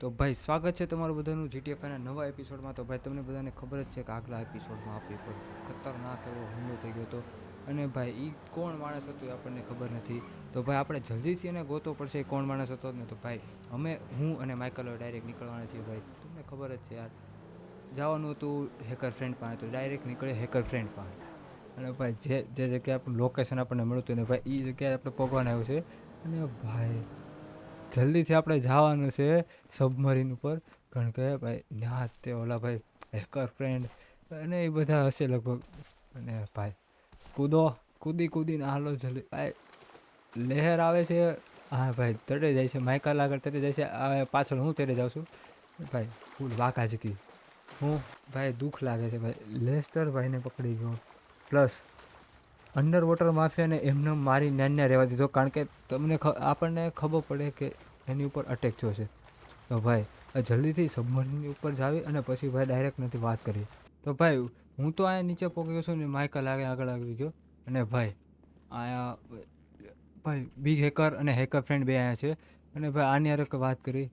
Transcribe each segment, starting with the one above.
તો ભાઈ, સ્વાગત છે તમારું બધાનું જીટીએફના નવા એપિસોડમાં તો ભાઈ, તમને બધાને ખબર જ છે કે આગલા એપિસોડમાં આપણી પર ખતરનાક એવો હુમલો થઈ ગયો હતો. અને ભાઈ એ કોણ માણસ હતું એ આપણને ખબર નથી. તો ભાઈ, આપણે જલ્દીથી એને ગોતવો પડશે એ કોણ માણસ હતો ને તો ભાઈ, અમે, હું અને માઇકલ ડાયરેક્ટ નીકળવાના છીએ ભાઈ. તમને ખબર જ છે યાર. જવાનું હતું હેકર ફ્રેન્ડ પાસે, તો ડાયરેક્ટ નીકળે હેકર ફ્રેન્ડ પાસે. અને ભાઈ, જે જે જગ્યાએ આપણું લોકેશન આપણને મળતું ને ભાઈ એ જગ્યાએ આપણે પગવાના આવ્યું છે. અને ભાઈ જલ્દીથી આપણે જવાનું છે સબમરીન ઉપર. કારણ કે ભાઈ, ન્યા તે ઓલા ભાઈ હેકર ફ્રેન્ડ અને એ બધા હશે લગભગ. અને ભાઈ, કૂદો, કૂદી, કૂદીને હાલો જલ્દી. ભાઈ, લહેર આવે છે. હા ભાઈ, તરે જાય છે. માઇકલ આગળ તરે જાય છે. આ પાછળ હું તરે જાઉં છું? ભાઈ, ફૂલ વાંકા ઝીકી હું, ભાઈ, દુઃખ લાગે છે ભાઈ. લેસ્ટર ભાઈને પકડી ગયો. પ્લસ અંડર વોટર માફિયાને એમને મારી નાન્યા રહેવા દીધો. કારણ કે તમને આપણને ખબર પડે કે એની ઉપર અટેક થયો છે. તો ભાઈ જલ્દીથી સબમરીનની ઉપર જાવી અને પછી ભાઈ ડાયરેક્ટ નથી વાત કરી. તો ભાઈ, હું તો અહીંયા નીચે પહોંચી ગયો છું ને માઇકલ આગળ આગળ આવી ગયો. અને ભાઈ, અહીંયા ભાઈ બિગ હેકર અને હેકર ફ્રેન્ડ બે અહીંયા છે. અને ભાઈ, આની હારે વાત કરી.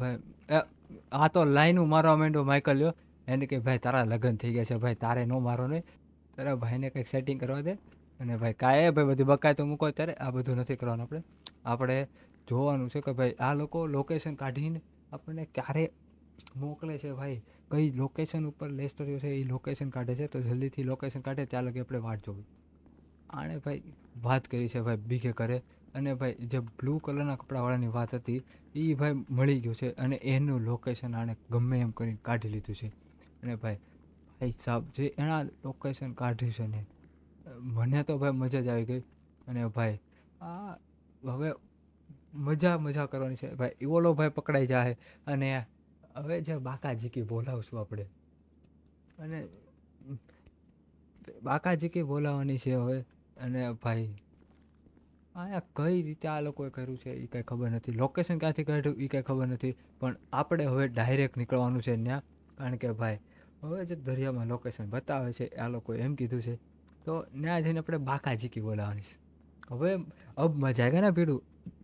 ભાઈ આ તો લાઈનું મારવા માંડ્યો માઇકલ લ્યો. એને કે ભાઈ, તારા લગ્ન થઈ ગયા છે, ભાઈ, તારે ન મારો નહીં. તારા ભાઈને કંઈક સેટિંગ કરવા દે. અને ભાઈ, કાંઈ ભાઈ બધી બકાય તો મૂકો ત્યારે આ બધું નથી કરવાનું આપણે. આપણે જોવાનું છે કે ભાઈ, આ લોકો લોકેશન કાઢીને આપણને ક્યારે મોકલે છે ભાઈ? કઈ લોકેશન ઉપર લેસ્ટરીઓ છે, એ લોકેશન કાઢે છે? તો જલ્દીથી લોકેશન કાઢે, ત્યાં લગી આપણે વાટ જોવી. આણે ભાઈ, વાત કરી છે ભાઈ બીકે કરે અને ભાઈ, જે બ્લુ કલરના કપડાવાળાની વાત હતી એ ભાઈ મળી ગયું છે અને એનું લોકેશન આણે ગમે એમ કરીને કાઢી લીધું છે. અને ભાઈ ભાઈ સાહેબ જે એના લોકેશન કાઢ્યું છે ને, મને તો ભાઈ મજા જ આવી ગઈ. અને ભાઈ, આ હવે મજા મજા કરવાની છે. ભાઈ ઇવોલો ભાઈ પકડાઈ જાય અને હવે જે બાકા જીકી બોલાવશું આપણે. અને બાકા જીકી બોલાવવાની છે હવે. અને ભાઈ આ કઈ રીતે આ લોકોએ કર્યું છે એ કંઈ ખબર નથી. લોકેશન ક્યાંથી કાઢ્યું એ કંઈ ખબર નથી. પણ આપણે હવે ડાયરેક્ટ નીકળવાનું છે ત્યાં કારણ કે ભાઈ, હવે જે દરિયામાં લોકેશન બતાવે છે, આ લોકોએ એમ કીધું છે. તો ત્યાં જઈને આપણે બાકા જીકી બોલાવવાની છે. હવે, અબ મજા આવે ને પીડું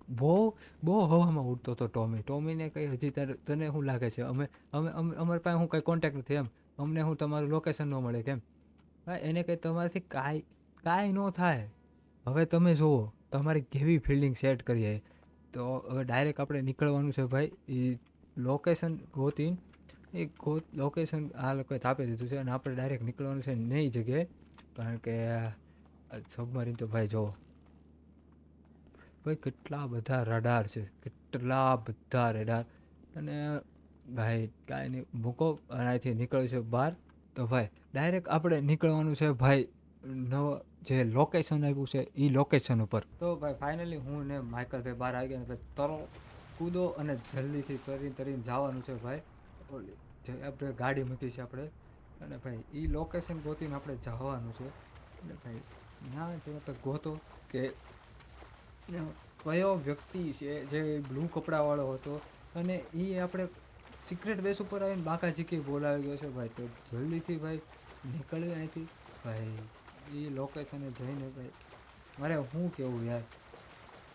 બહુ બહુ હવામાં ઉડતો હતો ટોમી. ટોમીને કંઈ હજી તારે, તને શું લાગે છે? અમે અમે અમે, અમારી પાસે હું કંઈ કોન્ટેક્ટ નથી એમ. અમને હું તમારું લોકેશન ન મળે કેમ? એને કંઈ તમારાથી કાંઈ કાંઈ ન થાય. હવે તમે જુઓ, તમારી કેવી ફિલ્ડિંગ સેટ કરીએ તો હવે ડાયરેક્ટ આપણે નીકળવાનું છે ભાઈ. એ લોકેશન ગોતી એ ગો લોકેશન આ લોકોએ તાપી દીધું છે અને આપણે ડાયરેક્ટ નીકળવાનું છે નહીં જગ્યાએ. કારણ કે સબમરીન તો ભાઈ જુઓ ભાઈ, કેટલા બધા રડાર છે, કેટલા બધા રડાર અને ભાઈ, કાંઈ નહીં મૂકો અહીંથી નીકળ્યું છે બહાર. તો ભાઈ ડાયરેક્ટ આપણે નીકળવાનું છે ભાઈ, નવ જે લોકેશન આપ્યું છે એ લોકેશન ઉપર. તો ભાઈ ફાઇનલી હું ને માઇકલ ભાઈ બહાર આવી ગયા ભાઈ, તરો કૂદો અને જલ્દીથી તરી તરીને જવાનું છે ભાઈ. જે આપણે ગાડી મૂકી છે આપણે. અને ભાઈ એ લોકેશન ગોતીને આપણે જવાનું છે. અને ભાઈ, ના, જે ગોતો કે કયો વ્યક્તિ છે, જે બ્લુ કપડાવાળો હતો અને એ આપણે સિક્રેટ બેસ ઉપર આવીને બાકાજી કે બોલાવી ગયો છે, ભાઈ, તો જલ્દીથી ભાઈ નીકળવી અહીંથી. ભાઈ, એ લોકેશને જઈને ભાઈ. મારે શું કહેવું યાર?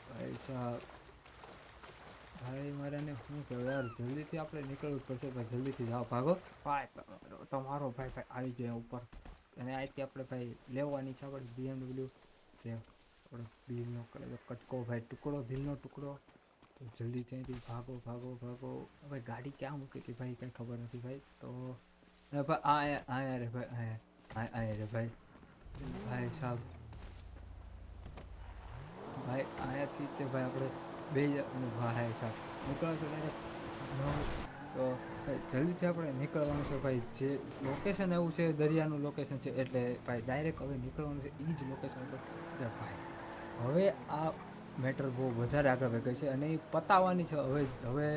ભાઈ સાહેબ, ભાઈ મારે ને શું કહેવું યાર, જલ્દીથી આપણે નીકળવું પડશે, ભાઈ, જલ્દીથી જાઓ, ભાગો. ભાઈ, તમારો ભાઈ ભાઈ, આવી ગયા ઉપર. અને અહીંથી આપણે, ભાઈ, લેવાની છે, આપણે બીએમડબલ્યુ જે આપણો ભીલનો કટકો ભાઈ, ટુકડો, ભીલનો ટુકડો. તો જલ્દી ત્યાંથી ભાગો ભાગો ભાગો. હવે ગાડી ક્યાં મૂકી હતી ભાઈ કંઈ ખબર નથી ભાઈ. તો ભાઈ આ આયા રે ભાઈ આયા આયા રે ભાઈ. ભાઈ સાહેબ ભાઈ આયાથી તે ભાઈ આપણે બે અને ભાઈ સાહેબ નીકળો છો ડાયરેક્ટ તો જલ્દીથી આપણે નીકળવાનું છે ભાઈ. જે લોકેશન એવું છે, દરિયાનું લોકેશન છે, એટલે ભાઈ ડાયરેક્ટ હવે નીકળવાનું છે એ જ લોકેશન ઉપર. ભાઈ હવે આ મેટર બહુ વધારે આગળ વધી છે અને એ પતાવવાની છે. હવે હવે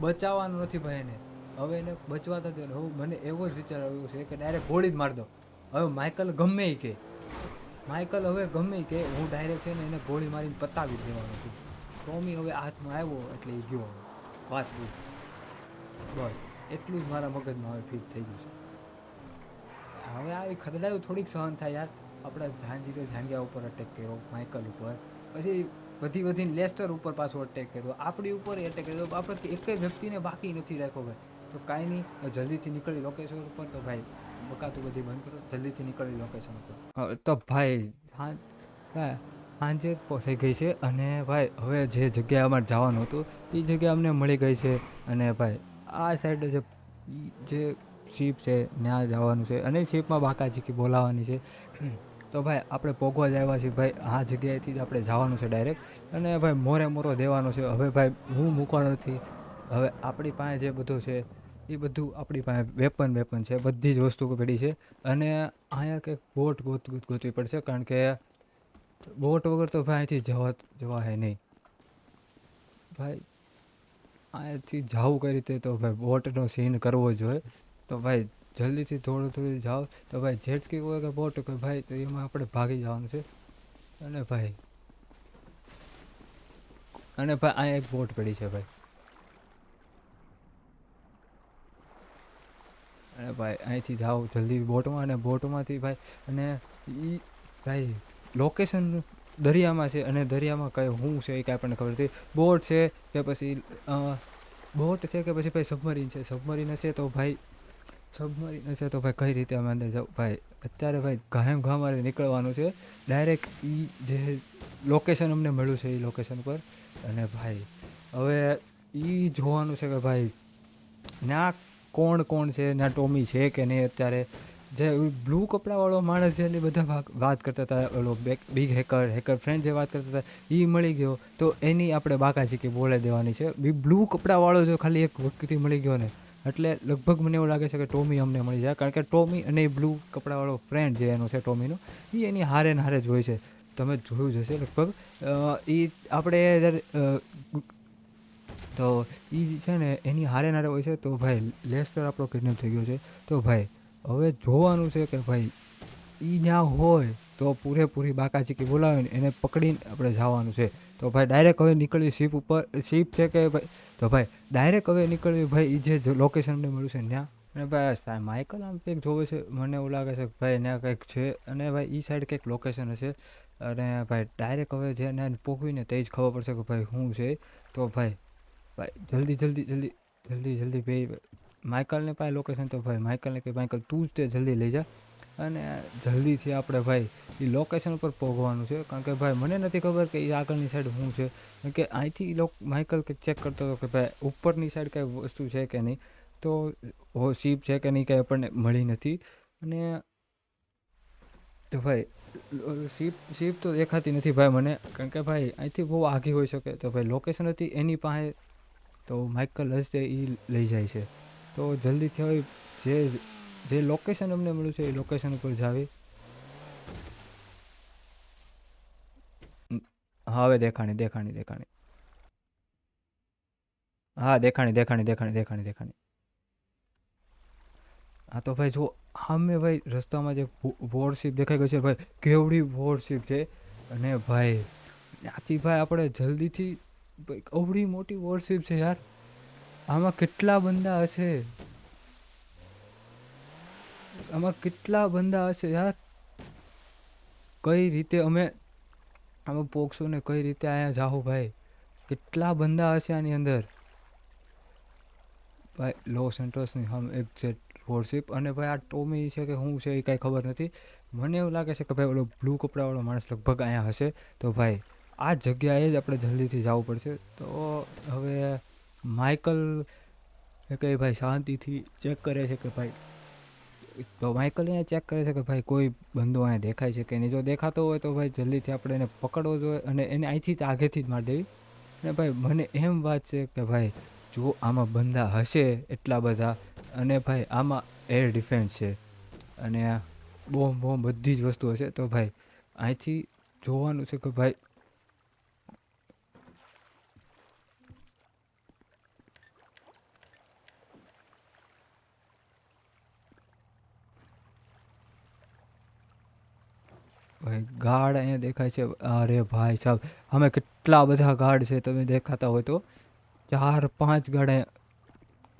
બચાવવાનું નથી ભાઈ એને. હવે એને બચવા તો દે હવે મને એવો જ વિચાર આવ્યો છે કે ડાયરેક્ટ ગોળી જ માર દો. હવે માઇકલ ગમે એ કે. માઇકલ હવે ગમે કે. હું ડાયરેક્ટ છે ને એને ગોળી મારીને પતાવી દેવાનો છું. ટોમી હવે હાથમાં આવ્યો એટલે એ ગયો. વાત પૂરી બસ, એટલું જ મારા મગજમાં હવે ફિટ થઈ ગયું છે. હવે આવી ખદડાયું થોડીક સહન થાય યાર. આપણા જાંજીગર જાંગિયા ઉપર અટેક કર્યો માઇકલ ઉપર. પછી વધી વધીને લેસ્ટર ઉપર પાછો અટેક કર્યો. આપણી ઉપર એટેક કર્યો. આપણે એક વ્યક્તિને બાકી નથી રાખ્યો ભાઈ. તો કાંઈ નહીં જલ્દીથી નીકળી લોકેશન ઉપર તો ભાઈ બકાતું બધી બંધ કરો. જલ્દીથી નીકળી લોકેશન ઉપર. તો ભાઈ હા સાંજે પહોંચાઈ ગઈ છે અને ભાઈ હવે જે જગ્યાએ અમારે જવાનું હતું એ જગ્યા અમને મળી ગઈ છે. અને ભાઈ આ સાઈડ જે જે શીપ છે ત્યાં જવાનું છે. અને શીપમાં બાકાચીકી બોલાવવાની છે. તો ભાઈ, આપણે પોગવા જ આવ્યા છીએ. ભાઈ, આ જગ્યાએથી જ આપણે જવાનું છે ડાયરેક્ટ અને ભાઈ, મોરે મોરો દેવાનો છે. હવે ભાઈ, હું મૂકવાનો નથી. હવે આપણી પાસે જે બધું છે, એ બધું આપણી પાસે વેપન વેપન છે. બધી જ વસ્તુ પડી છે. અને અહીંયા કંઈક બોટ ગોત ગોત, ગોતવી પડશે, કારણ કે બોટ વગર તો ભાઈ અહીંથી જવા જવા હે નહીં. ભાઈ અહીંયાથી જવું કઈ રીતે? તો ભાઈ, બોટનો સીન કરવો જોઈએ તો ભાઈ જલ્દીથી થોડું થોડું જાઓ. તો ભાઈ જેટ સ્કી હોય કે બોટ કે ભાઈ તો એમાં આપણે ભાગી જવાનું છે. અને ભાઈ અને ભાઈ આ એક બોટ પડી છે ભાઈ. અને ભાઈ અહીંથી જાઓ જલ્દી બોટમાં અને બોટમાંથી ભાઈ, અને એ ભાઈ લોકેશન દરિયામાં છે અને દરિયામાં કઈ શું છે એ કાંઈ આપણને ખબર નથી. બોટ છે કે પછી બોટ છે કે પછી ભાઈ સબમરીન છે. સબમરીન હશે તો ભાઈ સબમરીન હશે તો ભાઈ, કઈ રીતે અમે અંદર જવું ભાઈ, અત્યારે ભાઈ ઘામ ઘામ મારે નીકળવાનું છે. ડાયરેક્ટ એ જે લોકેશન અમને મળ્યું છે એ લોકેશન પર. અને ભાઈ, હવે એ જોવાનું છે કે ભાઈ, ના કોણ કોણ છે, ના ટોમી છે કે નહીં અત્યારે. જે બ્લુ કપડાવાળો માણસ છે એની બધા વાત કરતા હતા, ઓલો બિગ હેકર હેકર ફ્રેન્ડ જે વાત કરતા હતા એ મળી ગયો. તો એની આપણે બાકાજી કે બોલાવી દેવાની છે. બી બ્લુ કપડાવાળો જો ખાલી એક વ્યક્તિ મળી ગયો ને એટલે લગભગ મને એવું લાગે છે કે ટોમી અમને મળી જાય. કારણ કે ટોમી અને એ બ્લુ કપડાવાળો ફ્રેન્ડ જે એનો છે ટોમીનો, એ એની હારે ને હારે જ હોય છે. તમે જોયું જ હશે લગભગ. એ આપણે તો એ છે ને એની હારે નારે હોય છે, તો ભાઈ લેસ્ટર આપણો કિડનેપ થઈ ગયો છે. તો ભાઈ, હવે જોવાનું છે કે ભાઈ એ જ્યાં હોય તો પૂરેપૂરી બાકાચીકી બોલાવે ને એને પકડીને આપણે જવાનું છે. તો ભાઈ ડાયરેક્ટ હવે નીકળવી શીપ ઉપર શીપ છે કે ભાઈ? તો ભાઈ ડાયરેક્ટ હવે નીકળવી ભાઈ એ જે લોકેશન અમને મળ્યું છે ત્યાં. અને ભાઈ માઇકલ આમ કંઈક જોવે છે, મને એવું લાગે છે કે ભાઈ ત્યાં કંઈક છે. અને ભાઈ એ સાઈડ કંઈક લોકેશન હશે. અને ભાઈ ડાયરેક્ટ હવે જે એને પોગવીને તે જ ખબર પડશે કે ભાઈ શું છે. તો ભાઈ ભાઈ જલ્દી જલ્દી જલ્દી જલ્દી જલ્દી ભાઈ માઇકલને પાસે લોકેશન તો ભાઈ માઇકલને કે માઇકલ તું જ તે જલ્દી લઈ જા. અને જલ્દીથી આપણે ભાઈ એ લોકેશન ઉપર પહોંચવાનું છે. કારણ કે ભાઈ મને નથી ખબર કે એ આગળની સાઈડ શું છે. કારણ કે અહીંથી લોક માઇકલ કે ચેક કરતો હતો કે ભાઈ ઉપરની સાઈડ કાંઈ વસ્તુ છે કે નહીં. તો શીપ છે કે નહીં કાંઈ આપણને મળી નથી. અને તો ભાઈ શીપ શીપ તો દેખાતી નથી ભાઈ મને. કારણ કે ભાઈ અહીંથી બહુ આઘી હોઈ શકે. તો ભાઈ લોકેશન હતી એની પાસે તો માઇકલ હશે એ લઈ જાય છે. તો જલ્દીથી હવે જે જે લોકેશન અમને મળ્યું છે એ લોકેશન ઉપર જાવી. હવે દેખાણી દેખાણી દેખાણી. હા, દેખાણી દેખાણી દેખાણી દેખાણી દેખાણી. હા, તો ભાઈ જો સામે ભાઈ રસ્તામાં જે વોરશીપ દેખાઈ ગઈ છે, ભાઈ કેવડી વોરશીપ છે. અને ભાઈ, ત્યાંથી ભાઈ આપણે જલ્દીથી અવડી મોટી વોરશીપ છે યાર. આમાં કેટલા બંદા હશે? આમાં કેટલા બંદા હશે યાર? કઈ રીતે અમે આમાં પોગશું ને કઈ રીતે અહીંયા જાઓ ભાઈ, કેટલા બંદા હશે આની અંદર? ભાઈ લો સેન્ટોસની હમ એક્ઝેક્ટ વોરશિપ અને ભાઈ આ ટોમી છે કે શું છે એ કાંઈ ખબર નથી. મને એવું લાગે છે કે ભાઈ ઓલો બ્લુ કપડાવાળો માણસ લગભગ અહીંયા હશે. તો ભાઈ, આ જગ્યાએ જ આપણે જલ્દીથી જવું પડશે. તો હવે માઇકલ કે ભાઈ, શાંતિથી ચેક કરે છે કે ભાઈ તો માઇકલ અહીંયા ચેક કરે છે કે ભાઈ કોઈ બંદો અહીંયા દેખાય છે કે નહીં? જો દેખાતો હોય તો ભાઈ જલ્દીથી આપણે એને પકડવો જોઈએ અને એને અહીંથી જ આગેથી જ મારી દેવી. અને ભાઈ મને એમ વાત છે કે ભાઈ, જો આમાં બંદા હશે એટલા બધા, અને ભાઈ આમાં એર ડિફેન્સ છે, અને બોમ્બ બોમ્બ બધી જ વસ્તુ હશે તો ભાઈ અહીંથી જોવાનું છે કે ભાઈ ભાઈ ગાઢ અહીંયા દેખાય છે. અરે ભાઈ સાહેબ, અમે કેટલા બધા ગાઢ છે તમે દેખાતા હોય તો. ચાર, પાંચ ગાઢ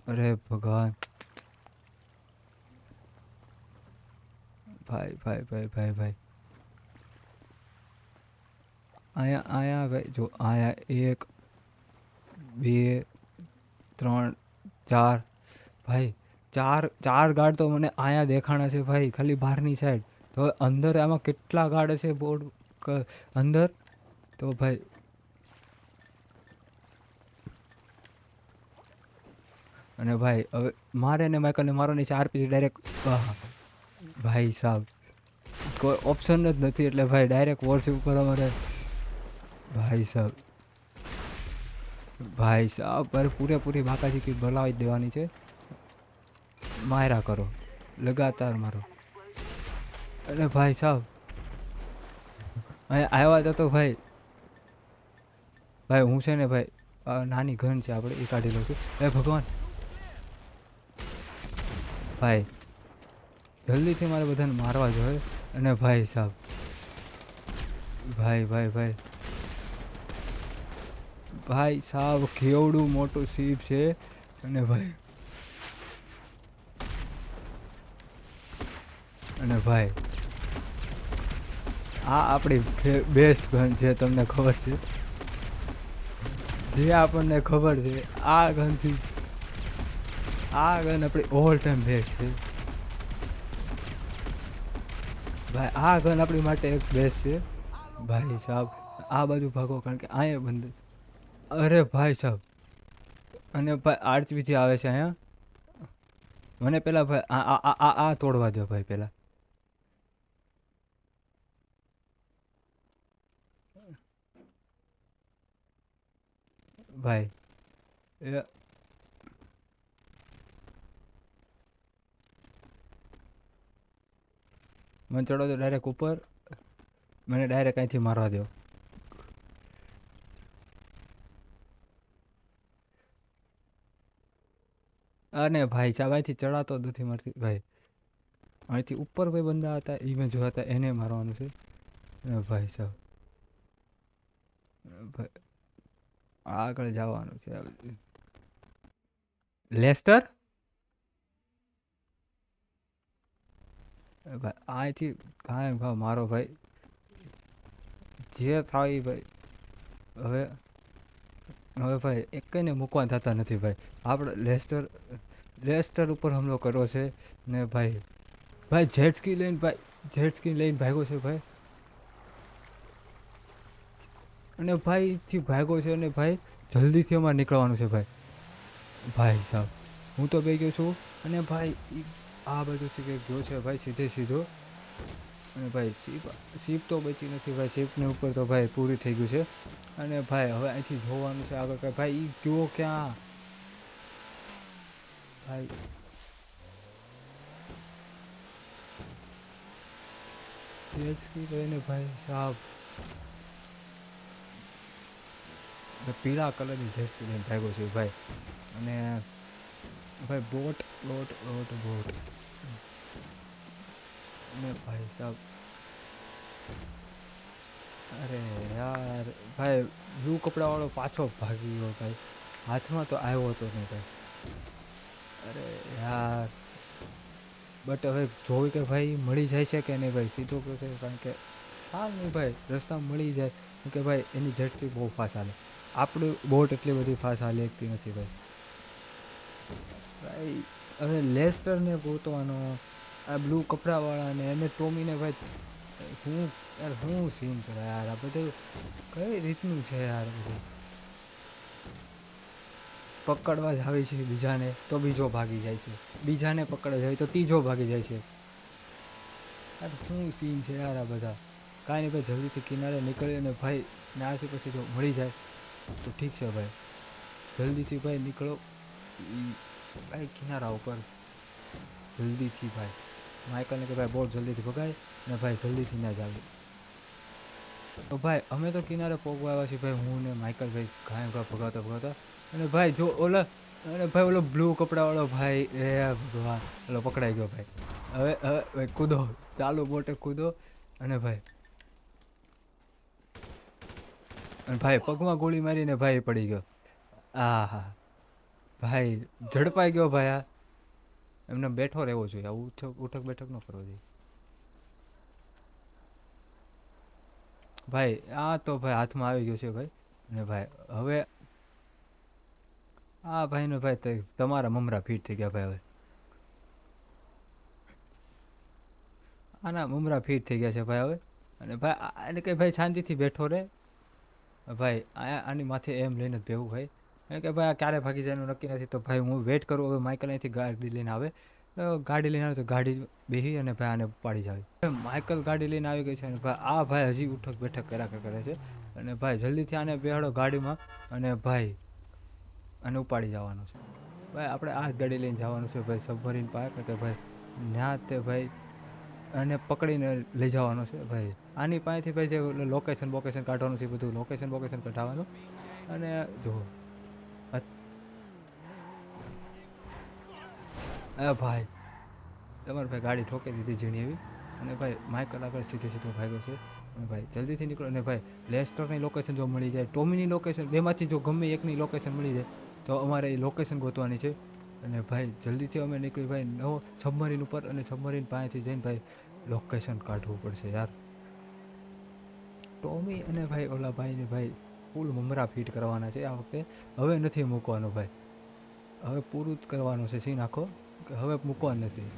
અરે ભગવાન. ભાઈ ભાઈ ભાઈ ભાઈ ભાઈ. અહીંયા અહીંયા ભાઈ, જો, અહીંયા એક, બે, ત્રણ, ચાર. ભાઈ, ચાર ચાર ગાઢ તો મને અહીંયા દેખાણા છે ભાઈ, ખાલી બહારની સાઈડ તો અંદર આમાં કેટલા ગાર્ડ છે બોર્ડ અંદર? તો ભાઈ, અને ભાઈ, હવે મારે ને માઇકલને મારવાની છે આરપીસી ડાયરેક્ટ ભાઈ સાહેબ કોઈ ઓપ્શન જ નથી એટલે ભાઈ ડાયરેક્ટ વોર્સ ઉપર અમારે. ભાઈ સાહેબ ભાઈ સાહેબ પર પૂરેપૂરી બાકાજી બોલાવી દેવાની છે. માયરા કરો, લગાતાર મારો. અરે ભાઈ સાહેબ અહીંયા આવ્યા હતા તો ભાઈ ભાઈ હું છે ને ભાઈ નાની ઘન છે આપણે, એ કાઢી લઉં છું. એ ભગવાન. ભાઈ, જલ્દીથી મારે બધાને મારવા જોઈએ. અને ભાઈ સાહેબ ભાઈ ભાઈ ભાઈ. ભાઈ સાહેબ કેવડું મોટું સીપ છે. અને ભાઈ અને ભાઈ આ આપણી બેસ્ટ ગન છે, તમને ખબર છે. જે આપણને ખબર છે, આ ગનથી આ ગન આપણી ઓલ ટાઈમ બેસ્ટ છે. ભાઈ, આ ગન આપણી માટે એક બેસ્ટ છે. ભાઈ સાહેબ આ બાજુ ભાગો, કારણ કે અહીંયા બંધ અરે ભાઈ સાહેબ અને ભાઈ આર્ચવીથી આવે છે અહીંયા. મને પહેલાં ભાઈ, આ આ આ તોડવા દો ભાઈ પહેલાં ભાઈ. એ. મને ચડો તો ડાયરેક્ટ ઉપર. મને ડાયરેક્ટ અહીંથી મારવા દો અને ભાઈ, સાહેબ, અહીંથી ચડાતો નથી મારતી ભાઈ. અહીંથી ઉપર ભાઈ બંદા હતા એ મેં જોયા હતા, એને મારવાનું છે. ભાઈ, સાહેબ. ભાઈ. આગળ જવાનું છે લેસ્ટર? ભાઈ અહીંથી કાંઈ ભાવ મારો ભાઈ. જે થાય એ ભાઈ. હવે હવે ભાઈ એકને મૂકવા થતા નથી ભાઈ. આપણે લેસ્ટર લેસ્ટર ઉપર હુમલો કર્યો છે ને ભાઈ. ભાઈ જેટ સ્કી લઈને ભાઈ જેટ સ્કી લઈને ભાગ્યો છે ભાઈ. અને ભાઈથી ભાગ્યો છે અને ભાઈ જલ્દીથી અમારે નીકળવાનું છે ભાઈ. ભાઈ સાહેબ, હું તો બે ગયો છું અને ભાઈ આ બાજુથી કંઈક ગયો છે ભાઈ સીધે સીધો. અને ભાઈ સીપ સીપ તો બચી નથી ભાઈ સીપની ઉપર તો ભાઈ પૂરી થઈ ગયું છે. અને ભાઈ હવે અહીંથી જોવાનું છે આગળ કે ભાઈ એ ગયો ક્યાં? ભાઈ જેટ સ્કી ભાઈ સાહેબ પીળા કલરની જર્સી લઈને ભાગ્યો છે ભાઈ. અને ભાઈ બોટ બોટ બોટ બોટ. ને ભાઈ સાહેબ અરે યાર, ભાઈ બ્લુ કપડાવાળો પાછો ભાગી ગયો ભાઈ. હાથમાં તો આવ્યો હતો નહીં ભાઈ. અરે યાર. બટ હવે જોયું કે ભાઈ મળી જાય છે કે નહીં ભાઈ? સીધો કહે છે, કારણ કે હા નહીં ભાઈ રસ્તામાં મળી જાય. કે ભાઈ એની ઝડપી બહુ ફાસ્ટ હાલે આપણું બોટ એટલી બધી ફાસ્ટ હાલી શકતી નથી ભાઈ. ભાઈ, હવે લેસ્ટરને ગોતવાનો, આ બ્લુ કપડાવાળાને એને ટોમીને ભાઈ, હું, યાર હું સીન કરે યાર, આ બધું કઈ રીતનું છે યાર બધું? પકડવા જ આવે છે બીજાને, તો બીજો ભાગી જાય છે. બીજાને પકડવા જાય તો ત્રીજો ભાગી જાય છે. યાર શું સીન છે યાર આ બધા? કાંઈ નહીં, ભાઈ, જલ્દીથી કિનારે નીકળી ને ભાઈ ત્યાંથી પછી જો મળી જાય. તો ઠીક છે ભાઈ. જલ્દીથી ભાઈ નીકળો. ભાઈ કિનારા ઉપર. જલ્દીથી ભાઈ. માઇકલને કે ભાઈ બહુ જલ્દીથી ભગાય ને ભાઈ જલ્દીથી ના જ તો ભાઈ અમે તો કિનારે પહોંચવા આવ્યા છીએ ભાઈ, હું ને માઇકલ ભાઈ ઘાય ઘા ભગાતા ભગાતા અને ભાઈ જો ઓલા, અને ભાઈ ઓલો બ્લુ કપડાવાળો ભાઈ, એ ભગવાન, ઓલો પકડાઈ ગયો ભાઈ. હવે હવે, ભાઈ કૂદો. ચાલુ બોટે કૂદો. અને ભાઈ અને ભાઈ પગમાં ગોળી મારીને ભાઈ પડી ગયો. આ હા ભાઈ ઝડપાઈ ગયો ભાઈ આ. એમને બેઠો રહેવો જોઈએ, આ ઉઠક ઉઠક બેઠક ન કરવો જોઈએ. ભાઈ, આ તો ભાઈ હાથમાં આવી ગયો છે ભાઈ. અને ભાઈ, હવે આ ભાઈનો ભાઈ તમારા મમરા ફીટ થઈ ગયા ભાઈ હવે. આના મમરા ફીટ થઈ ગયા છે ભાઈ હવે. અને ભાઈ એને કંઈ ભાઈ શાંતિથી બેઠો રહે. ભાઈ, આ આની માથે એમ લઈને જ બેવું ભાઈ. કારણ કે ભાઈ, આ ક્યારે ભાગી જાય એનું નક્કી નથી. તો ભાઈ, હું વેટ કરું, હવે માઇકલ અહીંથી ગાડી લઈને આવે. ગાડી લઈને આવે તો ગાડી બેસી અને ભાઈ આને પાડી જાવે માઇકલ ગાડી લઈને આવી ગઈ છે અને ભાઈ, આ ભાઈ હજી ઉઠક બેઠક કર્યા કરે છે. અને ભાઈ, જલ્દીથી આને બેહાડો ગાડીમાં અને ભાઈ આને ઉપાડી જવાનું છે. ભાઈ, આપણે આ જ ગાડી લઈને જવાનું છે ભાઈ સબમરીન પાર્ક. કે ભાઈ ત્યાં તે ભાઈ અને પકડીને લઈ જવાનો છે ભાઈ. આની પાસેથી ભાઈ જે લોકેશન બોકેશન કાઢવાનું છે બધું લોકેશન બોકેશન કઢાવવાનું અને જો એ ભાઈ, તમારે ભાઈ ગાડી ઠોકી દીધી ઝીણી એવી. અને ભાઈ માઇકલ આગળ સીધે સીધો ભાગ્યો છે. અને ભાઈ, જલ્દીથી નીકળો. અને ભાઈ લેસ્ટરની લોકેશન જો મળી જાય ટોમીની લોકેશન બેમાંથી જો ગમે એકની લોકેશન મળી જાય, તો અમારે એ લોકેશન ગોતવાની છે. અને ભાઈ, જલ્દીથી અમે નીકળી, ભાઈ, નવો સબમરીન ઉપર અને સબમરીન પાસેથી જઈને ભાઈ લોકેશન કાઢવું પડશે યાર. ટોમી અને ભાઈ, ઓલા ભાઈને ભાઈ ફૂલ મમરા ફિટ કરવાના છે આ વખતે. હવે નથી મૂકવાનું ભાઈ. હવે પૂરું જ કરવાનું છે સીન આખો. કે હવે મૂકવાનું નથી.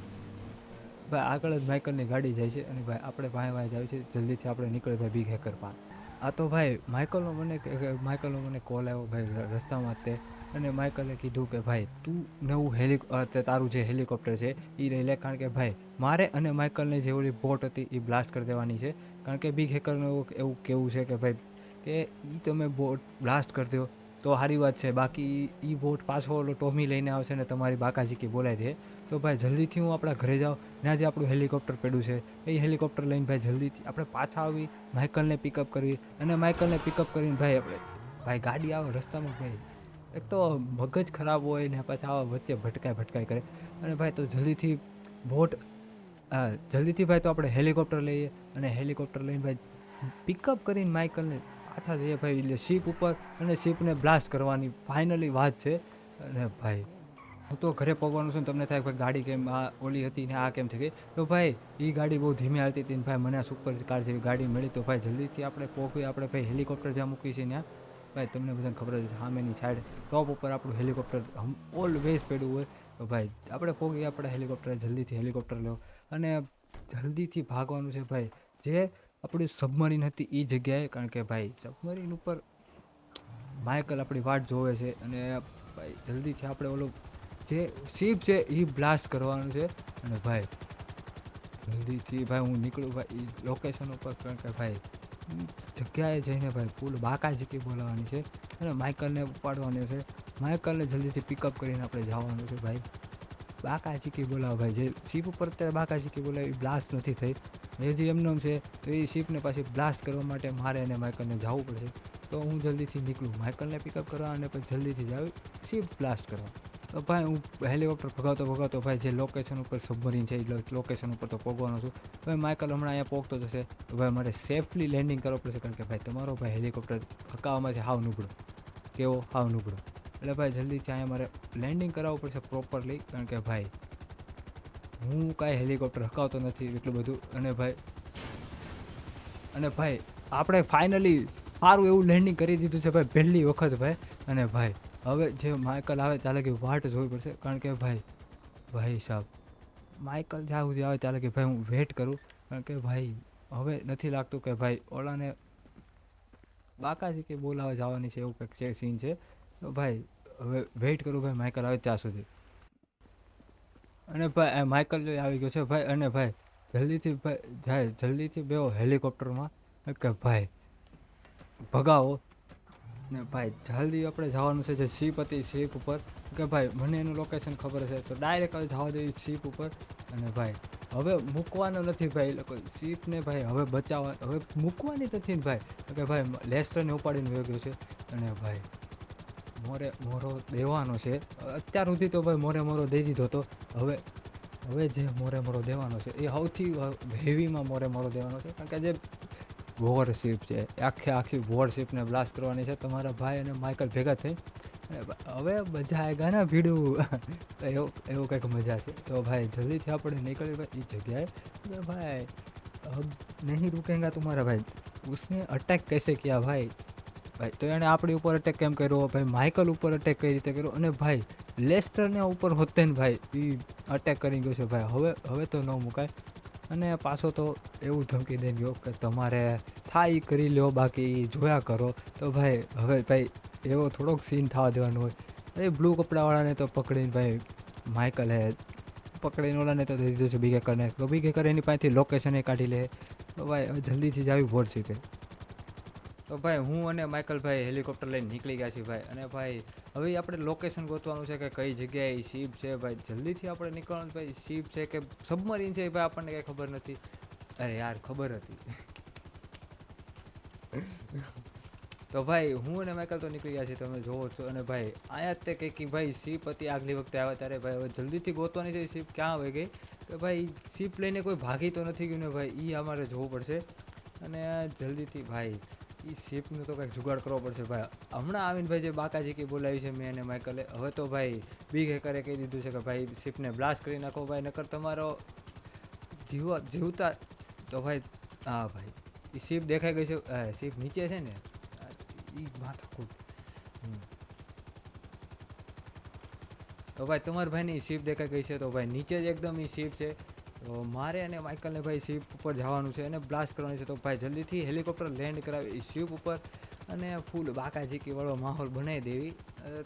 ભાઈ, આગળ જ માઇકલની ગાડી જાય છે અને ભાઈ, આપણે ભાઈ ભાઈ જાય છે. જલ્દીથી આપણે નીકળે ભાઈ બિગ હેકર પાસે આ તો ભાઈ, માઇકલનો મને માઇકલનો મને કોલ આવ્યો ભાઈ, રસ્તામાં તે. અને માઇકલે કીધું કે ભાઈ તું નવું હેલિક અ, તારું જે હેલિકોપ્ટર છે એ લઈ લે કારણ કે ભાઈ મારે અને માઇકલને જે બોટ હતી એ બ્લાસ્ટ કરી દેવાની છે. કારણ કે બિગ હેકરનું એવું એવું કેવું છે કે ભાઈ કે એ તમે બોટ બ્લાસ્ટ કરી દો તો સારી વાત છે. બાકી એ બોટ પાછો ઓલો ટોમી લઈને આવશે ને તમારી બાકાજીકી બોલાવી દે. તો ભાઈ જલ્દીથી હું આપણા ઘરે જાઉં. ત્યાં જે આપણું હેલિકોપ્ટર પડ્યું છે એ હેલિકોપ્ટર લઈને ભાઈ જલ્દીથી આપણે પાછા આવી માઇકલને પિકઅપ કરવી. અને માઇકલને પિકઅપ કરીને ભાઈ આપણે ભાઈ ગાડી આવે રસ્તામાં ભાઈ એક તો મગજ ખરાબ હોય ને પાછા આવા વચ્ચે ભટકાય ભટકાય કરે. અને ભાઈ તો જલ્દીથી બોટ હા જલ્દીથી ભાઈ તો આપણે હેલિકોપ્ટર લઈએ અને હેલિકોપ્ટર લઈને ભાઈ પિકઅપ કરીને માઇકલને પાછા જઈએ ભાઈ, એટલે શીપ ઉપર અને શીપને બ્લાસ્ટ કરવાની ફાઇનલી વાત છે. અને ભાઈ, હું તો ઘરે પહોંચવાનું છું તમને થાય ભાઈ ગાડી કેમ આ ઓલી હતી ને આ કેમ થઈ ગઈ. તો ભાઈ એ ગાડી બહુ ધીમી હાલતી હતી ને ભાઈ મને આ સુપર કાર જેવી ગાડી મળી. તો ભાઈ જલ્દીથી આપણે પહોંચી આપણે ભાઈ હેલિકોપ્ટર જ્યાં મૂકી છે ત્યાં. ભાઈ, તમને બધાને ખબર જ સામેની સાઈડ ટોપ ઉપર આપણું હેલિકોપ્ટર ઓલવેઝ પડ્યું હોય. તો ભાઈ, આપણે પોગી આપણે હેલિકોપ્ટર જલ્દીથી હેલિકોપ્ટર લો. અને જલ્દીથી ભાગવાનું છે ભાઈ, જે આપણી સબમરીન હતી એ જગ્યાએ, કારણ કે ભાઈ સબમરીન ઉપર માઇકલ આપણી વાટ જોવે છે અને ભાઈ, જલ્દીથી આપણે ઓલો જે શિપ છે એ બ્લાસ્ટ કરવાનું છે. અને ભાઈ, જલ્દીથી ભાઈ હું નીકળું ભાઈ લોકેશન ઉપર, કારણ કે ભાઈ જગ્યાએ જઈને ભાઈ ફૂલ બાકા જીકી બોલાવવાની છે અને માઇકલને ઉપાડવાનું છે. માઇકલને જલ્દીથી પિકઅપ કરીને આપણે જવાનું છે ભાઈ. બાકા ચીકી બોલાવો ભાઈ. જે શીપ ઉપર અત્યારે બાકા ચીકી બોલાવે એ બ્લાસ્ટ નથી થઈ. એ જે એમનેમ છે, તો એ શીપને પાછી બ્લાસ્ટ કરવા માટે મારે અને માઇકલને જવું પડશે. તો હું જલ્દીથી નીકળું. માઇકલને પિકઅપ કરવા અને પછી જલ્દીથી જાવ શીપ બ્લાસ્ટ કરવા. તો ભાઈ, હું હેલિકોપ્ટર ભગાવતો ભગાવતો ભાઈ, જે લોકેશન ઉપર સબમરીન છે, એ લોકેશન ઉપર તો પહોંચવાનો છું. ભાઈ માઇકલ હમણાં અહીંયા પહોંચતો જશે. તો ભાઈ, મારે સેફલી લેન્ડિંગ કરવું પડશે, કારણ કે ભાઈ, તમારો ભાઈ હેલિકોપ્ટર હકાવવામાં છે, હાવ નુકડો. કેવો? હાવ નુકડો. એટલે ભાઈ, જલ્દીથી અહીંયા મારે લેન્ડિંગ કરાવવું પડશે પ્રોપરલી કારણ કે ભાઈ, હું કાંઈ હેલિકોપ્ટર હકાવતો નથી, એટલું બધું. અને ભાઈ અને ભાઈ, આપણે ફાઇનલી સારું એવું લેન્ડિંગ કરી દીધું છે, ભાઈ, પહેલી વખત, ભાઈ. અને ભાઈ હવે જે માઇકલ આવે ત્યાં લગી વાટ જોવી પડશે. કારણ કે ભાઈ ભાઈ સાહેબ માઇકલ જ્યાં સુધી આવે ત્યાં લગી ભાઈ હું વેટ કરું. કારણ કે ભાઈ, હવે નથી લાગતું કે ભાઈ ઓલાને બાકાજી કે બોલાવા જવાની છે એવું કંઈક છે સીન છે. તો ભાઈ, હવે વેઇટ કરું ભાઈ માઇકલ આવે ત્યાં સુધી. અને ભાઈ માઇકલ જો આવી ગયો છે ભાઈ. અને ભાઈ, જલ્દીથી ભાઈ, જાય, જલ્દીથી બેહો હેલિકોપ્ટરમાં. કે ભાઈ, ભગાવો. ને ભાઈ, જલ્દી આપણે જવાનું છે જે શીપ હતી શીપ ઉપર. કે ભાઈ, મને એનું લોકેશન ખબર છે તો ડાયરેક્ટ જવા દઈએ શીપ ઉપર. અને ભાઈ, હવે મૂકવાનો નથી ભાઈ લોકો. શીપને ભાઈ, હવે બચાવવા, હવે મૂકવાની નથી ને ભાઈ. કે ભાઈ લેસ્ટરને ઉપાડીને વેગ્યો છે. અને ભાઈ, મોરે મોરો દેવાનો છે. અત્યાર સુધી તો ભાઈ મોરે મોરો દઈ દીધો હતો હવે હવે જે મોરે મોરો દેવાનો છે, એ સૌથી હેવીમાં મોરે મોરો દેવાનો છે. કારણ કે જે વોર શિપ છે. આખે આખી વોર શિપને બ્લાસ્ટ કરવાની છે. તમારા ભાઈ અને માઇકલ ભેગા થઈ. હવે મજા આવે ને ભીડું. એવો એવો કંઈક મજા છે. તો ભાઈ જલ્દીથી આપણે નીકળી એ જગ્યાએ. ભાઈ अब નહીં રૂકેંગા તમારા ભાઈ. ઉસને અટેક કૈસે ક્યાં ભાઈ? ભાઈ, તો એણે આપણી ઉપર અટેક કેમ કર્યો? ભાઈ, માઇકલ ઉપર અટેક કઈ રીતે કર્યો? અને ભાઈ, લેસ્ટરને ઉપર હોતે ભાઈ એ અટેક કરી ગયો છે ભાઈ. હવે હવે તો ન મુકાય. અને પાછો તો એવું ધમકી દઈ ગયો કે તમારે થાય કરી લો બાકી જોયા કરો. તો ભાઈ, હવે ભાઈ, એવો થોડોક સીન થવા દેવાનો હોય. એ બ્લુ કપડાવાળાને તો પકડીને ભાઈ માઇકલે પકડીને ઓલાને તો દીધું છે બીગે કરને. તો બીગે કરે એની પાસેથી લોકેશન એ કાઢી લે. તો ભાઈ જલ્દીથી જ આવી વોરશીપે તો ભાઈ, હું અને માઇકલ ભાઈ હેલિકોપ્ટર લઈને નીકળી ગયા છીએ ભાઈ. અને ભાઈ, હવે આપણે લોકેશન ગોતવાનું છે કે કઈ જગ્યાએ શીપ છે ભાઈ? જલ્દીથી આપણે નીકળવાનું ભાઈ. શીપ છે કે સબમરીન છે ભાઈ આપણને કંઈ ખબર નથી. અરે યાર, ખબર હતી. તો ભાઈ, હું અને માઇકલ તો નીકળી ગયા છીએ, તમે જોવો છો. અને ભાઈ જ તે કંઈક ભાઈ શીપ હતી આગલી વખતે આવ્યા ત્યારે ભાઈ, હવે જલ્દીથી ગોતવાની છે શીપ ક્યાં આવી ગઈ? કે ભાઈ શીપ લઈને કોઈ ભાગી તો નથી ગયું ને ભાઈ? એ અમારે જોવું પડશે. અને જલ્દીથી ભાઈ એ શેપનું તો કંઈક જુગાડ કરવો પડશે ભાઈ. હમણાં આવીને ભાઈ જે બાકાજી કે બોલાવી છે મેં અને માઇકલે હવે તો ભાઈ બી હેકરે કહી દીધું છે કે ભાઈ શીપને બ્લાસ્ટ કરી નાખો ભાઈ, નકર તમારો જીવ જીવતા તો ભાઈ, હા ભાઈ. એ શીપ દેખાઈ ગઈ છે શીપ નીચે છે ને એ માથાકૂટ તો ભાઈ, તમારા ભાઈની શીપ દેખાઈ ગઈ છે, તો ભાઈ નીચે જ એકદમ એ શીપ છે. તો મારે અને માઇકલને ભાઈ શીપ ઉપર જવાનું છે અને બ્લાસ્ટ કરવાની છે. તો ભાઈ જલ્દીથી હેલિકોપ્ટર લેન્ડ કરાવી, શિપ ઉપર અને ફૂલ બાકાજીકી વાળો માહોલ બનાવી દેવી.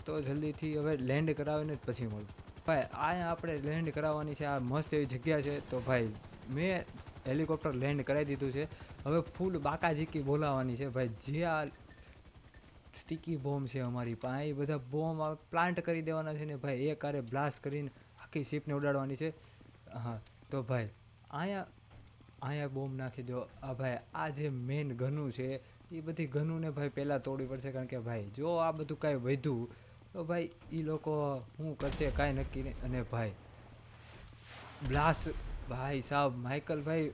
તો જલ્દીથી હવે લેન્ડ કરાવીને જ પછી મળું. ભાઈ, આ આપણે લેન્ડ કરાવવાની છે, આ મસ્ત એવી જગ્યા છે. તો ભાઈ, મેં હેલિકોપ્ટર લેન્ડ કરાવી દીધું છે. હવે ફૂલ બાકાજીકી બોલાવવાની છે. ભાઈ, જે આ સ્ટીકી બોમ્બ છે અમારી પાસે, એ બધા બોમ્બ પ્લાન્ટ કરી દેવાના છે ને ભાઈ, એ કારે બ્લાસ્ટ કરીને આખી શીપને ઉડાડવાની છે. હા. તો ભાઈ અહીંયા અહીંયા બોમ્બ નાખી દો આ ભાઈ, આ જે મેન ગનું છે, એ બધી ગનુને ભાઈ પહેલાં તોડવી પડશે, કારણ કે ભાઈ, જો આ બધું કાંઈ વધ્યું, તો ભાઈ એ લોકો શું કરશે, કાંઈ નક્કી નહીં. અને ભાઈ, બ્લાસ્ટ, ભાઈ સાહેબ માઇકલ ભાઈ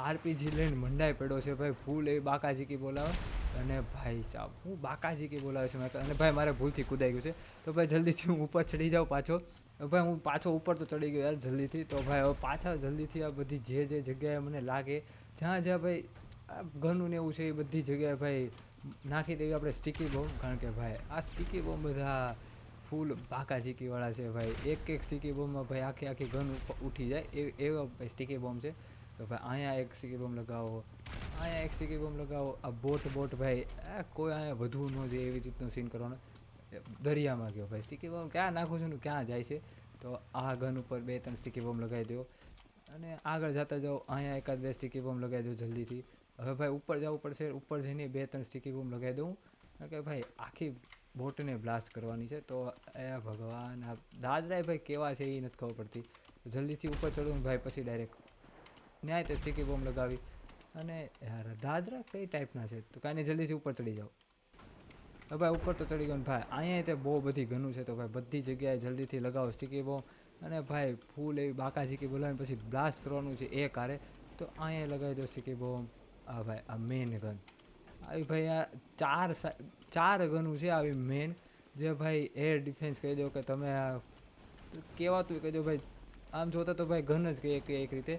આરપીજી લઈને મંડાઈ પડ્યો છે, ભાઈ, ફૂલ એ બાકાજીકી બોલાવે. અને ભાઈ સાહેબ હું બાકાજીકી બોલાવે છે માઇકલ. અને ભાઈ, મારે ભૂલથી કુદાઈ ગયું છે. તો ભાઈ, જલ્દીથી હું ઉપર ચડી જાઉં પાછો. ભાઈ હું પાછો ઉપર તો ચડી ગયો યાર જલ્દીથી. તો ભાઈ હવે પાછા જલ્દીથી આ બધી જે જે જગ્યાએ મને લાગે, જ્યાં જ્યાં ભાઈ આ ઘરનું ને એવું છે એ બધી જગ્યાએ ભાઈ નાખી દેવી આપણે સ્ટીકી બોમ્બ કારણ કે ભાઈ આ સ્ટીકી બોમ્બ બધા ફૂલ પાકા ચીકીવાળા છે ભાઈ. એક એક સ્ટીકી બોમ્બમાં ભાઈ આખી આખી ગન ઉઠી જાય. એ, એવા ભાઈ સ્ટીકી બોમ્બ છે. તો ભાઈ અહીંયા એક સ્ટીકી બોમ્બ લગાવો. અહીંયા એક સ્ટીકી બોમ્બ લગાવો. આ બોટ બોટ ભાઈ, આ કોઈ અહીંયા વધવું ન જોઈએ એવી રીતનું સીન કરવાનો. દરિયામાં ગયો ભાઈ. સ્ટીકી બોમ્બ ક્યાં નાખું છું ને ક્યાં જાય છે? તો આ ગન ઉપર બે ત્રણ સ્ટીકી બોમ્બ લગાવી દો. અને આગળ જતા જાઓ, અહીંયા એકાદ બે સ્ટીકી બોમ્બ લગાવી દો જલ્દીથી. હવે ભાઈ ઉપર જવું પડશે, ઉપર જઈને બે ત્રણ સ્ટીકી બોમ્બ લગાવી દઉં. કે ભાઈ આખી બોટને બ્લાસ્ટ કરવાની છે. તો એ ભગવાન, આ દાદરાય ભાઈ કેવા છે એ નથી ખબર પડતી. જલ્દીથી ઉપર ચડું ભાઈ પછી ડાયરેક્ટ ન્યાય તે સ્ટીકી બોમ્બ લગાવી. અને યાર, દાદરા કઈ ટાઈપના છે? તો કાંઈ જલ્દીથી ઉપર ચડી જાઓ. તો ભાઈ ઉપર તો ચડી ગયો ને ભાઈ, અહીંયા તે બહુ બધી ઘણું છે તો ભાઈ બધી જગ્યાએ જલ્દીથી લગાવો સ્ટીકી બોમ્બ અને ભાઈ ફૂલ એવી બાકાજીકી બોલાવીને પછી બ્લાસ્ટ કરવાનું છે એ કારે. તો અહીંયા લગાવી દો સ્ટીકી બહુ આ ભાઈ, આ મેન ગન આવી ભાઈ આ ચાર ચાર ગનું છે આવી મેન જે ભાઈ એર ડિફેન્સ કહી દો કે તમે આ કહેવાતું કહી દો ભાઈ, આમ જોતા તો ભાઈ ઘન જ કહીએ કે એક રીતે.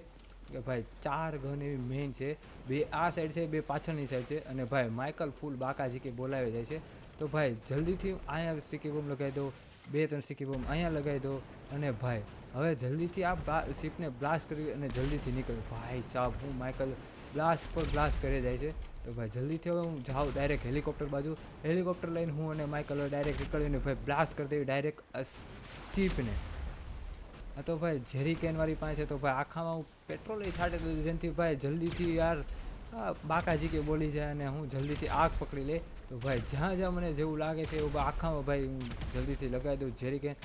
કે ભાઈ ચાર ઘન એવી મેન છે. બે આ સાઈડ છે, બે પાછળની સાઈડ છે. અને ભાઈ માઇકલ ફૂલ બાકાજી કે બોલાવી જાય છે. તો ભાઈ, જલ્દીથી અહીંયા સિક્કી બોમ્બ લગાવી દો બે ત્રણ સિક્કી બોમ્બ અહીંયા લગાવી દો અને ભાઈ, હવે જલ્દીથી આ શિપને બ્લાસ્ટ કરી અને જલ્દીથી નીકળ્યો ભાઈ સાહેબ હું માઇકલ બ્લાસ્ટ પર બ્લાસ્ટ કરી જાય છે. તો ભાઈ, જલ્દીથી હવે હું જાઉં ડાયરેક્ટ હેલિકોપ્ટર બાજુ. હેલિકોપ્ટર લઈને હું અને માઇકલ ડાયરેક્ટ નીકળીને ભાઈ બ્લાસ્ટ કરી દેવી ડાયરેક્ટ શિપને આ તો ભાઈ, ઝેરી કેનવાળી પાસે તો ભાઈ, આખામાં હું પેટ્રોલ છાંટી દઉં, જેનાથી ભાઈ જલ્દીથી યાર બાકાજી કે બોલી જાય અને હું જલ્દીથી આગ પકડી લે. તો ભાઈ, જ્યાં જ્યાં મને જેવું લાગે છે એવું આખામાં ભાઈ હું જલ્દીથી લગાવી દઉં, જેરી કેન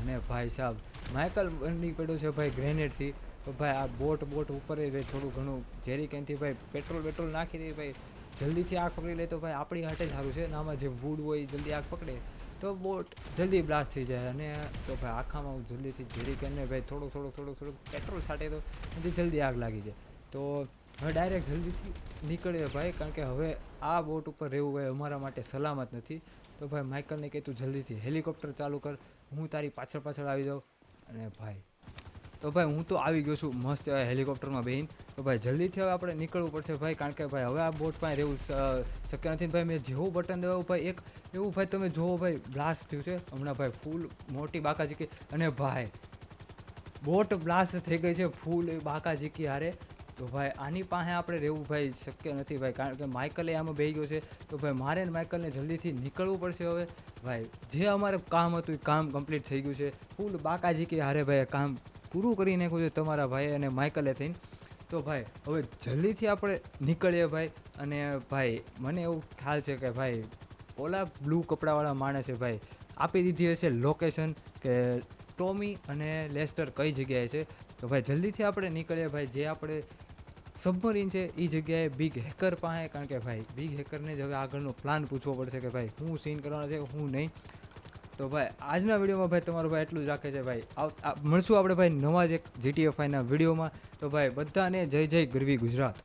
અને ભાઈ સાહેબ માઇકલ બની પડ્યો છે ભાઈ ગ્રેનેડથી તો ભાઈ આ બોટ બોટ ઉપર ભાઈ થોડું ઘણું જેરી કેનથી ભાઈ પેટ્રોલ પેટ્રોલ નાખી દે ભાઈ. જલ્દીથી આગ પકડી લે તો ભાઈ આપણી હાટે સારું છે, ને આમાં જે વૂડ હોય જલ્દી આગ પકડે. તો બોટ જલ્દી બ્લાસ્ટ થઈ જાય અને તો ભાઈ આખામાં હું જલ્દીથી જેરી કેનને ભાઈ થોડુંક થોડુંક થોડુંક થોડુંક પેટ્રોલ છાંટે તો જલ્દી આગ લાગી જાય. તો હવે ડાયરેક્ટ જલ્દીથી નીકળીએ ભાઈ, કારણ કે હવે આ બોટ ઉપર રહેવું ભાઈ અમારા માટે સલામત નથી. તો ભાઈ માઇકલને કહે, તું જલ્દીથી હેલિકોપ્ટર ચાલુ કર, હું તારી પાછળ પાછળ આવી જાઉં. અને ભાઈ, તો ભાઈ હું તો આવી ગયો છું મસ્ત હેલિકોપ્ટરમાં બેહીને. તો ભાઈ જલ્દીથી હવે આપણે નીકળવું પડશે ભાઈ, કારણ કે ભાઈ હવે આ બોટ પાસે રહેવું શક્ય નથી. ભાઈ મેં જેવું બટન દેવું ભાઈ, એક એવું ભાઈ તમે જુઓ ભાઈ બ્લાસ્ટ થયું છે. હમણાં ભાઈ ફૂલ મોટી બાકાજીકી અને ભાઈ બોટ બ્લાસ્ટ થઈ ગઈ છે ફૂલ બાકાજીકી હારે. તો ભાઈ, આની પાસે આપણે રહેવું ભાઈ શક્ય નથી ભાઈ, કારણ કે માઇકલે આમાં બેહી ગયો છે. તો ભાઈ, મારે માઇકલને જલ્દીથી નીકળવું પડશે હવે. ભાઈ, જે અમારે કામ હતું એ કામ કમ્પ્લીટ થઈ ગયું છે. ફૂલ બાકાજીકી હારે ભાઈ કામ પૂરું કરી નાખ્યું છે તમારા ભાઈ અને માઇકલે થઈને. તો ભાઈ, હવે જલ્દીથી આપણે નીકળીએ ભાઈ. અને ભાઈ, મને એવું ખ્યાલ છે કે ભાઈ, ઓલા બ્લુ કપડાવાળા માણસે ભાઈ, આપી દીધી હશે લોકેશન કે ટોમી અને લેસ્ટર કઈ જગ્યાએ છે. તો ભાઈ, જલ્દીથી આપણે નીકળીએ ભાઈ, જે આપણે સબમરીન છે એ જગ્યાએ બિગ હેકર પાસે, કારણ કે ભાઈ બિગ હેકરને જ હવે આગળનો પ્લાન પૂછવો પડશે કે ભાઈ શું સીન કરવાનો છે શું નહીં. તો ભાઈ, આજના વિડીયોમાં ભાઈ તમારું ભાઈ એટલું જ રાખે છે, ભાઈ મળશું આપણે ભાઈ નવા જ એક જીટીએફઆઈના વિડીયોમાં. તો ભાઈ, બધાને જય જય ગરવી ગુજરાત.